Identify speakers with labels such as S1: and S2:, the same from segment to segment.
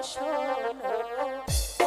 S1: শোনো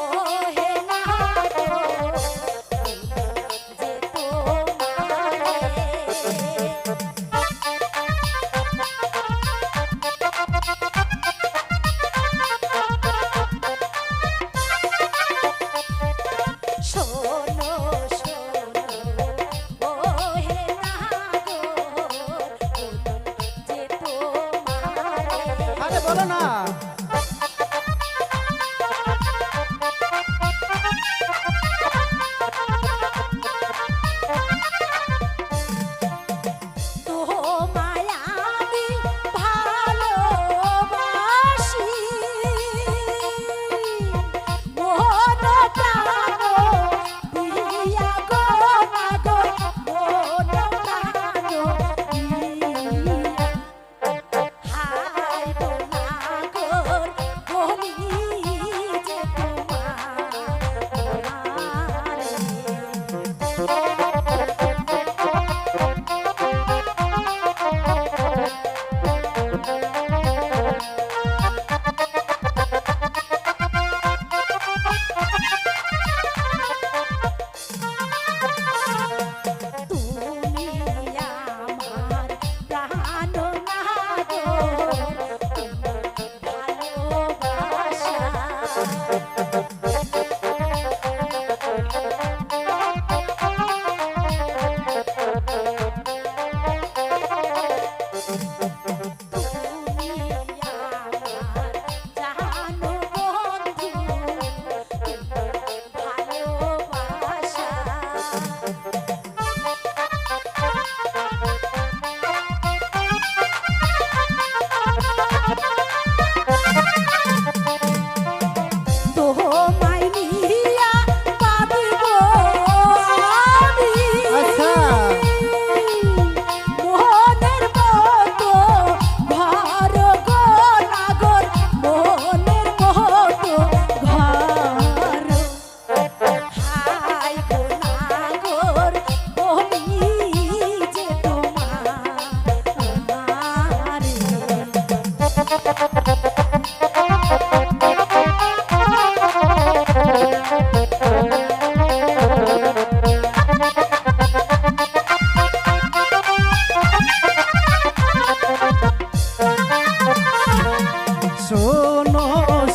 S1: শোনো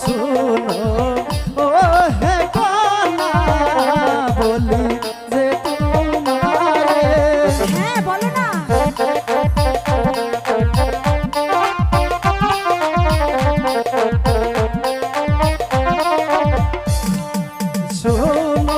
S1: শোনো। ও হে
S2: কানা বলি যে তোমারে।
S1: হ্যাঁ বলো না।
S2: শোনো